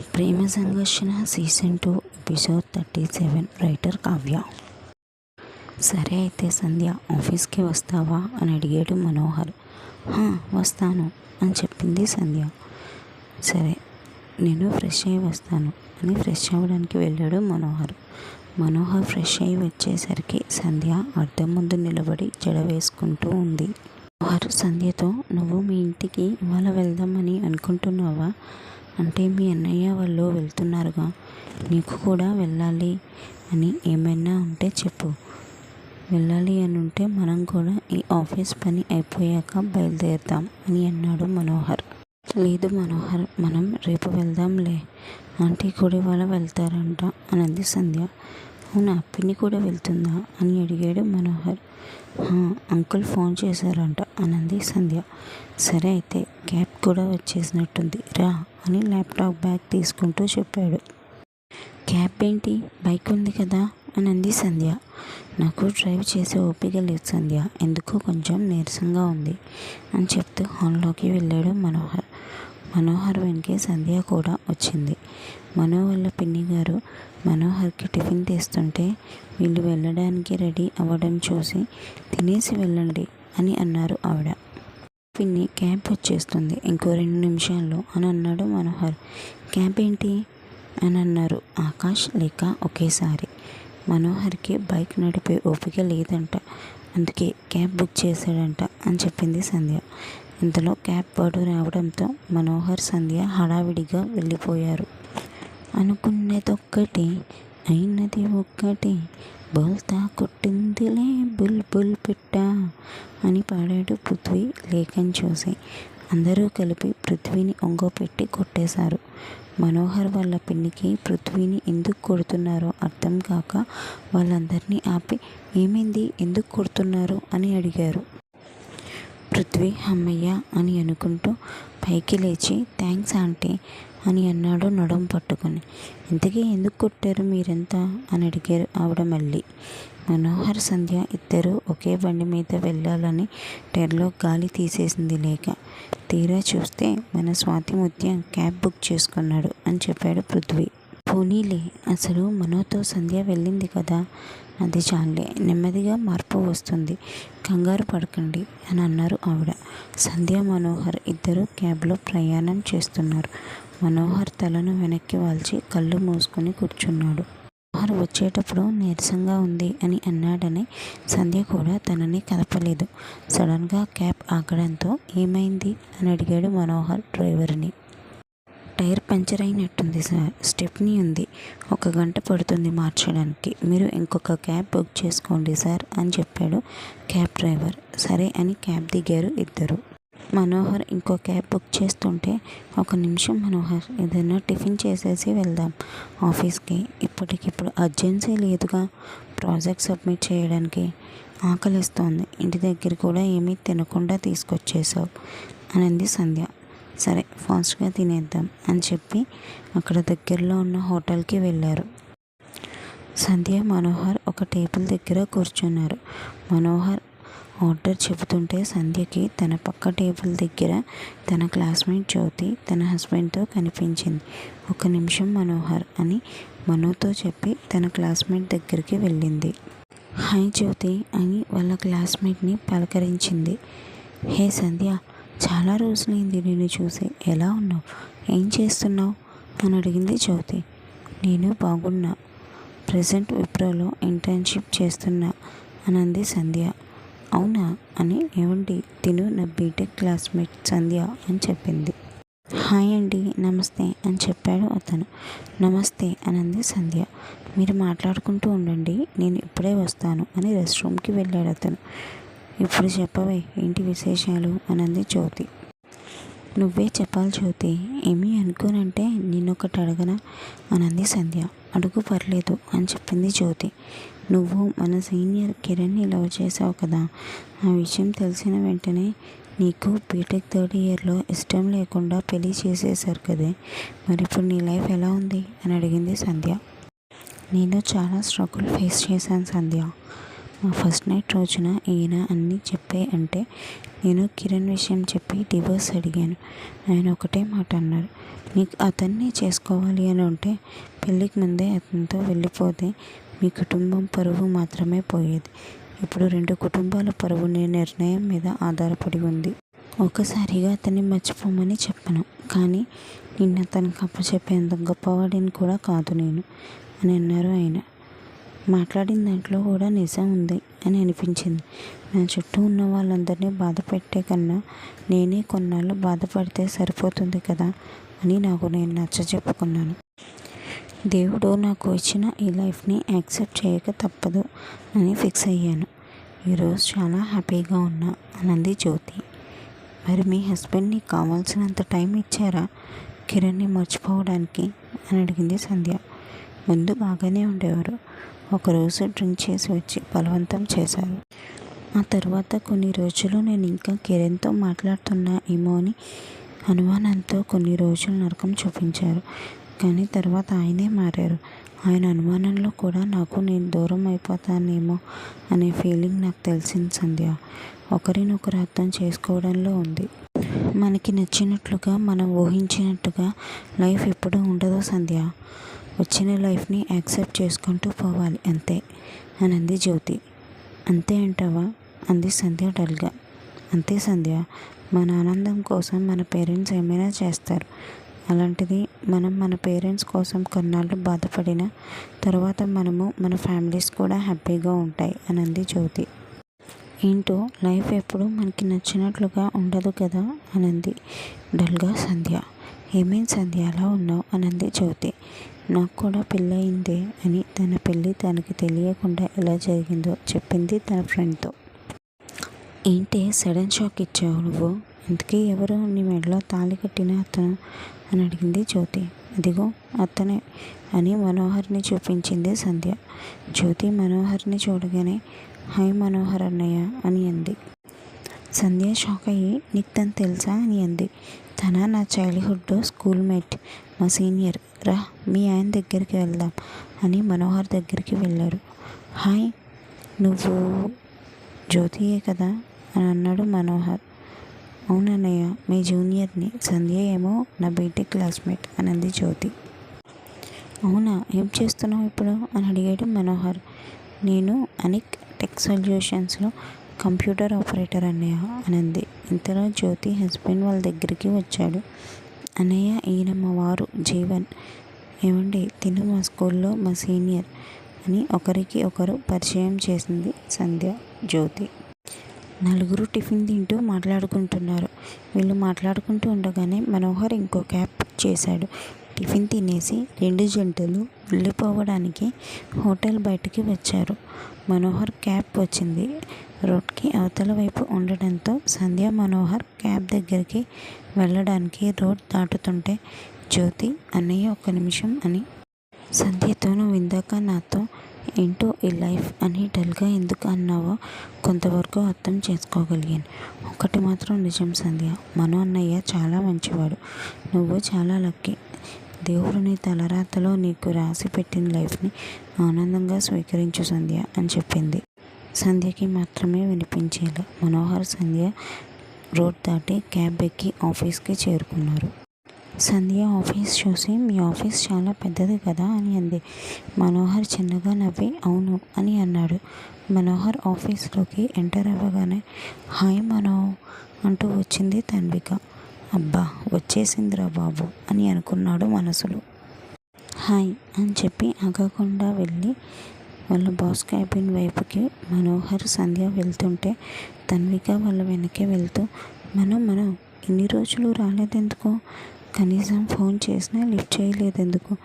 ప్రేమ సంఘర్షణ season two episode thirty seven writer Kavya. సరే అయితే సంధ్య ఆఫీస్కి వస్తావా? అని అడిగాడు మనోహర్. వస్తాను అని చెప్పింది సంధ్య. సరే నేను ఫ్రెష్ అయ్యి వస్తాను అని ఫ్రెష్ అవ్వడానికి వెళ్ళాడు మనోహర్. మనోహర్ ఫ్రెష్ అయ్యి వచ్చేసరికి సంధ్య అద్దం ముందు నిలబడి జడ వేసుకుంటూ ఉంది. మనోహర్ సంధ్యతో నువ్వు మీ ఇంటికి ఇవాళ వెళ్దామని అనుకుంటున్నావా? అంటే మీ అన్నయ్య వాళ్ళు వెళ్తున్నారుగా నీకు కూడా వెళ్ళాలి అని ఏమైనా ఉంటే చెప్పు. వెళ్ళాలి అని ఉంటే మనం కూడా ఈ ఆఫీస్ పని అయిపోయాక బయలుదేరుతాం అని అన్నాడు మనోహర్. లేదు మనోహర్ మనం రేపు వెళ్దాంలే. ఆంటీ కూడా ఇవాళ వెళ్తారంట అని సంధ్య. అవునా? పిన్ని కూడా వెళ్తుందా? అని అడిగాడు మనోహర్. అంకుల్ ఫోన్ చేశారంట అనంది సంధ్య. సరే అయితే క్యాబ్ కూడా వచ్చేసినట్టుంది రా అని ల్యాప్టాప్ బ్యాగ్ తీసుకుంటూ చెప్పాడు. క్యాబ్ ఏంటి? బైక్ ఉంది కదా? అని అంది సంధ్య. నాకు డ్రైవ్ చేసే ఓపిక లేదు సంధ్య ఎందుకో కొంచెం నీరసంగా ఉంది అని చెప్తూ హాల్లోకి వెళ్ళాడు మనోహర్. మనోహర్ వెనకే సంధ్య కూడా వచ్చింది. మనో వాళ్ళ పిన్ని గారు మనోహర్కి టిఫిన్ తీస్తుంటే వీళ్ళు వెళ్ళడానికి రెడీ అవ్వడం చూసి తినేసి వెళ్ళండి అని అన్నారు ఆవిడ. పిన్ని క్యాబ్ వచ్చేస్తుంది. ఇంకో రెండు నిమిషాల్లో అని అన్నాడు మనోహర్. క్యాబ్ ఏంటి? అని అన్నారు ఆకాష్ లేక ఒకేసారి. మనోహర్కి బైక్ నడిపే ఓపిక లేదంట. అందుకే క్యాబ్ బుక్ చేశాడంట అని చెప్పింది సంధ్య. ఇంతలో క్యాబ్ వాడు రావడంతో మనోహర్ సంధ్య హడావిడిగా వెళ్ళిపోయారు. అనుకున్నదొక్కటి అయినది ఒక్కటి. బోల్తా కొట్టిందిలే బుల్ బుల్ పిట్ట అని పాడాడు పృథ్వీ లేఖని చూసి. అందరూ కలిపి పృథ్వీని ఒంగోపెట్టి కొట్టేశారు. మనోహర్ వాళ్ళ పిన్నికి పృథ్వీని ఎందుకు కొడుతున్నారో అర్థం కాక వాళ్ళందరినీ ఆపి ఏమైంది? ఎందుకు కొడుతున్నారు? అని అడిగారు. పృథ్వీ అమ్మయ్య అని అనుకుంటూ పైకి లేచి థ్యాంక్స్ ఆంటీ. అని అన్నాడు నడుం పట్టుకొని. ఇంతకీ ఎందుకు కొట్టారు మీరెంత? అని అడిగారు ఆవిడ మళ్ళీ. మనోహర్ సంధ్య ఇద్దరు ఒకే బండి మీద వెళ్ళాలని టెర్లో గాలి తీసేసింది లేక తీరా చూస్తే మన స్వాతి ముత్యం క్యాబ్ బుక్ చేసుకున్నాడు అని చెప్పాడు పృథ్వీ. పోనీలే అసలు మనోతో సంధ్య వెళ్ళింది కదా? అది చాలే నెమ్మదిగా మార్పు వస్తుంది కంగారు పడకండి అని అన్నారు ఆవిడ. సంధ్య మనోహర్ ఇద్దరు క్యాబ్లో ప్రయాణం చేస్తున్నారు. మనోహర్ తలను వెనక్కి వాల్చి కళ్ళు మూసుకొని కూర్చున్నాడు. మనోహర్ వచ్చేటప్పుడు నీరసంగా ఉంది అని అన్నాడని సంధ్య కూడా తనని కదపలేదు సడన్గా క్యాబ్ ఆగడంతో ఏమైంది అని అడిగాడు మనోహర్ డ్రైవర్ని. టైర్ పంచర్ అయినట్టుంది సార్ స్టెప్నీ ఉంది. ఒక గంట పడుతుంది మార్చడానికి. మీరు ఇంకొక క్యాబ్ బుక్ చేసుకోండి సార్ అని చెప్పాడు క్యాబ్ డ్రైవర్. సరే అని క్యాబ్ దిగారు ఇద్దరు. మనోహర్ ఇంకో క్యాబ్ బుక్ చేస్తుంటే ఒక నిమిషం మనోహర్ ఏదైనా టిఫిన్ చేసేసి వెళ్దాం ఆఫీస్కి. ఇప్పటికిప్పుడు అర్జెన్సీ లేదుగా. ప్రాజెక్ట్ సబ్మిట్ చేయడానికి ఆకలిస్తోంది. ఇంటి దగ్గర కూడా ఏమీ తినకుండా తీసుకొచ్చేసావు అనింది సంధ్య. సరే ఫాస్ట్గా తినేద్దాం అని చెప్పి అక్కడ దగ్గరలో ఉన్న హోటల్కి వెళ్ళారు. సంధ్య మనోహర్ ఒక టేబుల్ దగ్గర కూర్చున్నారు. మనోహర్ ఆర్డర్ చెబుతుంటే సంధ్యకి తన పక్క టేబుల్ దగ్గర తన క్లాస్మేట్ జ్యోతి తన హస్బెండ్తో కనిపించింది. ఒక నిమిషం మనోహర్ అని మనోతో చెప్పి తన క్లాస్మేట్ దగ్గరికి వెళ్ళింది. హాయ్ జ్యోతి అని వాళ్ళ క్లాస్మేట్ని పలకరించింది. హే సంధ్య చాలా రోజులైంది నేను చూసి. ఎలా ఉన్నావు? ఏం చేస్తున్నావు? అని అడిగింది జ్యోతి. నేను బాగున్నా. ప్రజెంట్ విప్రోలో ఇంటర్న్షిప్ చేస్తున్నా అనంది సంధ్య. అవునా అని ఏమండి తిను నా బీటెక్ క్లాస్మేట్ సంధ్య అని చెప్పింది. హాయ్ అండి నమస్తే అని చెప్పాడు అతను. నమస్తే అనంది సంధ్య. మీరు మాట్లాడుకుంటూ ఉండండి నేను ఇప్పుడే వస్తాను అని రెస్ట్ రూమ్కి వెళ్ళాడు అతను. ఇప్పుడు చెప్పవే ఏంటి విశేషాలు? అనంది జ్యోతి. నువ్వే చెప్పాలి జ్యోతి. ఏమీ అనుకోనంటే నిన్నొకటి అడగనా? అనంది సంధ్య. అడుగు పర్లేదు అని చెప్పింది జ్యోతి. నువ్వు మన సీనియర్ కిరణ్ని లవ్ చేసావు కదా. ఆ విషయం తెలిసిన వెంటనే నీకు బీటెక్ థర్డ్ ఇయర్లో ఇష్టం లేకుండా పెళ్ళి చేసేసారు కదే. మరి ఇప్పుడు నీ లైఫ్ ఎలా ఉంది? అని అడిగింది సంధ్య. నేను చాలా స్ట్రగుల్ ఫేస్ చేశాను సంధ్య. మా ఫస్ట్ నైట్ రోజున ఈయన అన్నీ చెప్పే అంటే నేను కిరణ్ విషయం చెప్పి డివోర్స్ అడిగాను. ఆయన ఒకటే మాట అన్నారు. నీకు అతన్ని చేసుకోవాలి అని ఉంటే పెళ్ళికి ముందే అతనితో వెళ్ళిపోతే మీ కుటుంబం పరువు మాత్రమే పోయేది. ఇప్పుడు రెండు కుటుంబాల పరువు నీ నిర్ణయం మీద ఆధారపడి ఉంది. ఒకసారిగా అతన్ని మర్చిపోమని చెప్పను. కానీ నిన్న తనకు అప్పచెప్పేంత గొప్పవాడిని కూడా కాదు నేను అని అన్నారు ఆయన. మాట్లాడిన దాంట్లో కూడా నిజం ఉంది అని అనిపించింది. నా చుట్టూ ఉన్న వాళ్ళందరినీ బాధ పెట్టే కన్నా నేనే కొన్నాళ్ళు బాధపడితే సరిపోతుంది కదా అని నాకు నేను నచ్చ చెప్పుకున్నాను దేవుడు నాకు ఇచ్చిన ఈ లైఫ్ని యాక్సెప్ట్ చేయక తప్పదు అని ఫిక్స్ అయ్యాను. ఈరోజు చాలా హ్యాపీగా ఉన్నా అనంది జ్యోతి. మరి మీ హస్బెండ్ని కావాల్సినంత టైం ఇచ్చారా? కిరణ్ని మర్చిపోవడానికి అని అడిగింది సంధ్య. ముందు బాగానే ఉండేవారు. ఒకరోజు డ్రింక్ చేసి వచ్చి బలవంతం చేశారు. ఆ తర్వాత కొన్ని రోజులు నేను ఇంకా కిరణ్తో మాట్లాడుతున్నా ఏమో అని అనుమానంతో కొన్ని రోజులు నరకం చూపించారు. కానీ తర్వాత ఆయనే మారారు. ఆయన అనుమానంలో కూడా నాకు నేను దూరం అయిపోతానేమో అనే ఫీలింగ్ నాకు తెలిసింది సంధ్య. ఒకరినొకరు అర్థం చేసుకోవడంలో ఉంది. మనకి నచ్చినట్లుగా మనం ఊహించినట్టుగా లైఫ్ ఎప్పుడూ ఉండదు సంధ్య. వచ్చిన లైఫ్ని యాక్సెప్ట్ చేసుకుంటూ పోవాలి అంతే అనంది జ్యోతి. అంతే అంటావా? అంది సంధ్య డల్గా. అంతే సంధ్య మన ఆనందం కోసం మన పేరెంట్స్ ఏమైనా చేస్తారు. అలాంటిది మనం మన పేరెంట్స్ కోసం కొన్నాళ్ళు బాధపడిన తర్వాత మనము మన ఫ్యామిలీస్ కూడా హ్యాపీగా ఉంటాయి అని అంది జ్యోతి. ఏంటో లైఫ్ ఎప్పుడు మనకి నచ్చినట్లుగా ఉండదు కదా అనంది. డల్గా సంధ్య. ఏమేం సంధ్య అలా ఉన్నావు అనంది జ్యోతి. నాకు కూడా పెళ్ళయిందే అని తన పెళ్ళి తనకి తెలియకుండా ఎలా జరిగిందో చెప్పింది తన ఫ్రెండ్తో ఏంటి సడన్ షాక్ ఇచ్చావు నువ్వు? ఇంతకీ ఎవరు నీ మెడలో తాళి కట్టిన అతను అని అడిగింది జ్యోతి. అదిగో అతనే అని మనోహర్ని చూపించింది సంధ్య. జ్యోతి మనోహర్ని చూడగానే హాయ్ మనోహర్ అన్నయ్య అని అంది. సంధ్య షాక్ అయ్యి నీకు తను తెలుసా అని అంది. తన నా చైల్డ్హుడ్ స్కూల్ మేట్ మా సీనియర్ రా మీ ఆయన దగ్గరికి వెళ్దాం అని మనోహర్ దగ్గరికి వెళ్ళారు హాయ్ నువ్వు జ్యోతియే కదా అని అన్నాడు మనోహర్. అవునన్నయ్య మీ జూనియర్ని సంధ్య ఏమో నా బీటెక్ క్లాస్మేట్ అనంది జ్యోతి. అవునా ఏం చేస్తున్నావు ఇప్పుడు? అని అడిగాడు మనోహర్. నేను అనిక్ టెక్ సొల్యూషన్స్లో కంప్యూటర్ ఆపరేటర్ అన్నయ్య అనంది. ఇంతలో జ్యోతి హస్బెండ్ వాళ్ళ దగ్గరికి వచ్చాడు. అన్నయ్య ఈయన మా వారు జీవన్. ఏమండి తిను మా స్కూల్లో మా సీనియర్ అని ఒకరికి ఒకరు పరిచయం చేసింది సంధ్య జ్యోతి. నలుగురు టిఫిన్ తింటూ మాట్లాడుకుంటున్నారు. వీళ్ళు మాట్లాడుకుంటూ ఉండగానే మనోహర్ ఇంకో క్యాబ్ చేశాడు. టిఫిన్ తినేసి రెండు జంటలు వెళ్ళిపోవడానికి హోటల్ బయటికి వచ్చారు. మనోహర్ క్యాబ్ వచ్చింది. రోడ్కి అవతల వైపు ఉండడంతో సంధ్య మనోహర్ క్యాబ్ దగ్గరికి వెళ్ళడానికి రోడ్ దాటుతుంటే జ్యోతి అన్నయ్య ఒక్క నిమిషం అని సంధ్యతో నువ్వు ఇందాక నాతో ఏంటో ఈ లైఫ్ అని డల్గా ఎందుకు అన్నావో కొంతవరకు అర్థం చేసుకోగలిగాను. ఒకటి మాత్రం నిజం సంధ్య. మనో అన్నయ్య చాలా మంచివాడు. నువ్వు చాలా లక్కీ. దేవుడు నీ తలరాతలో నీకు రాసి పెట్టిన లైఫ్ని ఆనందంగా స్వీకరించు సంధ్య అని చెప్పింది. సంధ్యకి మాత్రమే వినిపించేలా మనోహర్ సంధ్య రోడ్ దాటి క్యాబ్ ఎక్కి ఆఫీస్కి చేరుకున్నారు. సంధ్య ఆఫీస్ చూసి మీ ఆఫీస్ చాలా పెద్దది కదా అని అంది. మనోహర్ చిన్నగా నవ్వి అవును అని అన్నాడు. మనోహర్ ఆఫీస్లోకి ఎంటర్ అవ్వగానే హాయ్ మనో అంటూ వచ్చింది తన్విక. అబ్బా వచ్చేసిందిరా బాబు అని అనుకున్నాడు మనసులో. హాయ్ అని చెప్పి ఆగకుండా వెళ్ళి వాళ్ళ బాస్ క్యాబిన్ వైపుకి మనోహర్ సంధ్య వెళ్తుంటే తన్విక వాళ్ళ వెనకే వెళ్తూ మనం మనం ఇన్ని రోజులు రాలేదెందుకు? కనీసం ఫోన్ చేసినా లిఫ్ట్ చేయలేదు. ఎందుకు?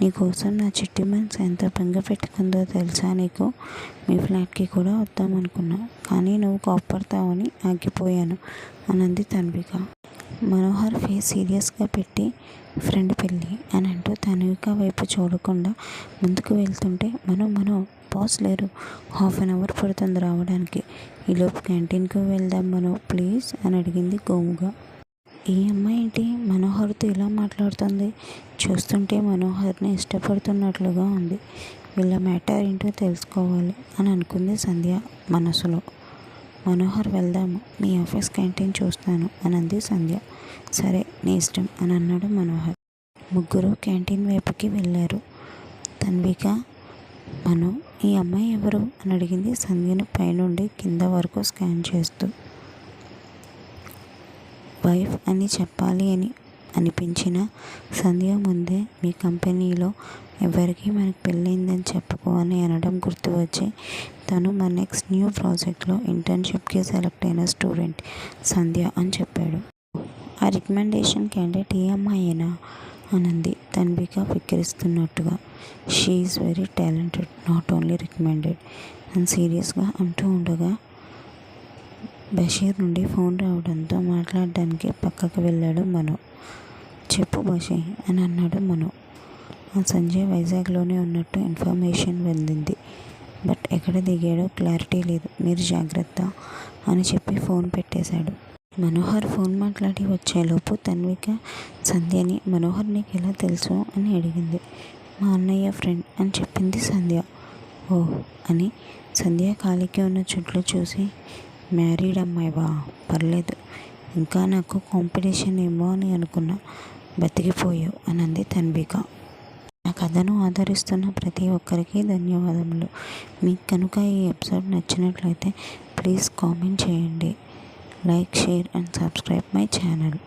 నీకోసం నా చిట్టి మనసు ఎంత బెంగ పెట్టుకుందో తెలుసా నీకు? మీ ఫ్లాట్కి కూడా వద్దామనుకున్నా కానీ నువ్వు కోప్పడతావని ఆగిపోయాను అనంది తన్విక. మనోహర్ ఫేస్ సీరియస్గా పెట్టి ఫ్రెండ్ పెళ్ళి అని అంటూ తన్విక వైపు చూడకుండా ముందుకు వెళ్తుంటే మనం మనం బాస్ లేరు. హాఫ్ అన్ అవర్ పడుతుంది రావడానికి. ఈలోపు క్యాంటీన్కి వెళ్దాం మనో ప్లీజ్ అని అడిగింది గోముగా. ఈ అమ్మాయి ఏంటి మనోహర్తో ఇలా మాట్లాడుతుంది. చూస్తుంటే మనోహర్ని ఇష్టపడుతున్నట్లుగా ఉంది. వీళ్ళ మ్యాటర్ ఏంటో తెలుసుకోవాలి అని అనుకుంది సంధ్య మనసులో. మనోహర్ వెళ్దాము మీ ఆఫీస్ క్యాంటీన్ చూస్తాను అని అంది సంధ్య. సరే నీ ఇష్టం అని అన్నాడు మనోహర్. ముగ్గురు క్యాంటీన్ వైపుకి వెళ్ళారు. తన్విక మను ఈ అమ్మాయి ఎవరు? అని అడిగింది సంధ్యను పైనుండి కింద వరకు స్కాన్ చేస్తూ. వైఫ్ అని చెప్పాలి అని అనిపించిన సంధ్య ముందే మీ కంపెనీలో ఎవరికి మనకు పెళ్ళైందని చెప్పుకో అని అనడం గుర్తు వచ్చి తను మా నెక్స్ట్ న్యూ ప్రాజెక్ట్లో ఇంటర్న్షిప్కి సెలెక్ట్ అయిన స్టూడెంట్ సంధ్య అని చెప్పాడు. ఆ రికమెండేషన్ క్యాండిడేట్ ఏ అమ్మాయేనా? అనంది. Tanvika విక్రిస్తున్నట్టుగా she is very talented not only recommended and సీరియస్గా అంటూ ఉండగా బషీర్ నుండి ఫోన్ రావడంతో మాట్లాడడానికి పక్కకు వెళ్ళాడు మను. చెప్పు బషీర్ అని అన్నాడు మను. ఆ సంజయ్ వైజాగ్లోనే ఉన్నట్టు ఇన్ఫర్మేషన్ వెళ్ళింది బట్ ఎక్కడ దిగాడో క్లారిటీ లేదు. మీరు జాగ్రత్త అని చెప్పి ఫోన్ పెట్టేశాడు. మనోహర్ ఫోన్ మాట్లాడి వచ్చేలోపు తన్విక సంధ్యని మనోహర్ నీకు ఎలా తెలుసు అని అడిగింది. మా అన్నయ్య ఫ్రెండ్ అని చెప్పింది సంధ్య. ఓ అని సంధ్య ఖాళీకి ఉన్న చుట్లు చూసి మ్యారీడ్ అమ్మాయివా పర్లేదు. ఇంకా నాకు కాంపిటీషన్ ఏమో అని అనుకున్నా. బతికిపోయావు అని అంది తన్విక. నా కథను ఆదరిస్తున్న ప్రతి ఒక్కరికి ధన్యవాదములు. మీకు కనుక ఈ ఎపిసోడ్ నచ్చినట్లయితే ప్లీజ్ కామెంట్ చేయండి. Like share and subscribe my channel.